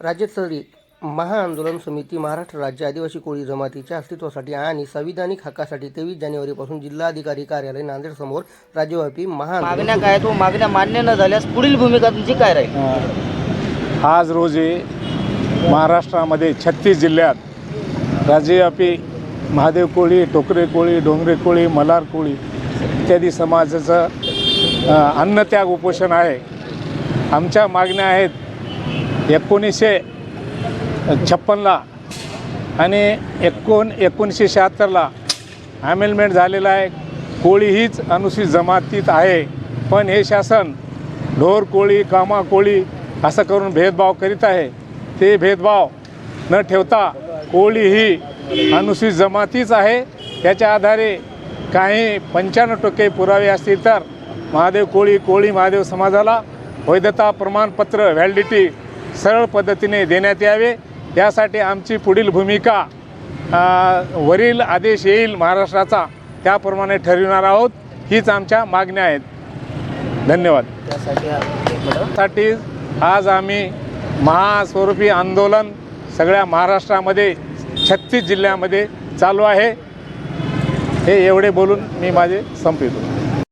राज्यस्तरीय महाआंदोलन समिती महाराष्ट्र राज्य आदिवासी कोळी जमातीच्या अस्तित्वासाठी आणि संविधानिक हक्कासाठी तेवीस जानेवारीपासून जिल्हाधिकारी कार्यालय नांदेड समोर राज्यव्यापी महाआंदोलन. मागण्या काय तो मागण्या मान्य न झाल्यास पुढील भूमिका तुमची काय राहील? आज रोजी महाराष्ट्रामध्ये छत्तीस जिल्ह्यात राज्यव्यापी महादेव कोळी टोकरे कोळी डोंगरे कोळी मलार कोळी इत्यादी समाजाचं अन्नत्याग उपोषण आहे. आमच्या मागण्या आहेत एकोणीसशे छप्पनला आणि एकोण एकोणीसशे शहात्तरला ॲमेलमेंट झालेला आहे. कोळी हीच अनुसूचित जमातीत आहे. पण हे शासन ढोर कोळी कामा कोळी असं करून भेदभाव करीत आहे. ते भेदभाव न ठेवता कोळी ही अनुसूचित जमातीच आहे. त्याच्या आधारे काही पंच्याण्णव टक्के पुरावे असतील तर महादेव कोळी कोळी महादेव समाजाला वैधता प्रमाणपत्र व्हॅलिडिटी सरळ पद्धतीने देण्यात यावे. यासाठी आमची पुढील भूमिका वरील आदेश येईल महाराष्ट्राचा त्याप्रमाणे ठरविणार आहोत. हीच आमच्या मागण्या आहेत. धन्यवाद. त्यासाठी आज आम्ही महास्वरूपी आंदोलन सगळ्या महाराष्ट्रामध्ये छत्तीस जिल्ह्यामध्ये चालू आहे. हे एवढे बोलून मी माझे संपवितो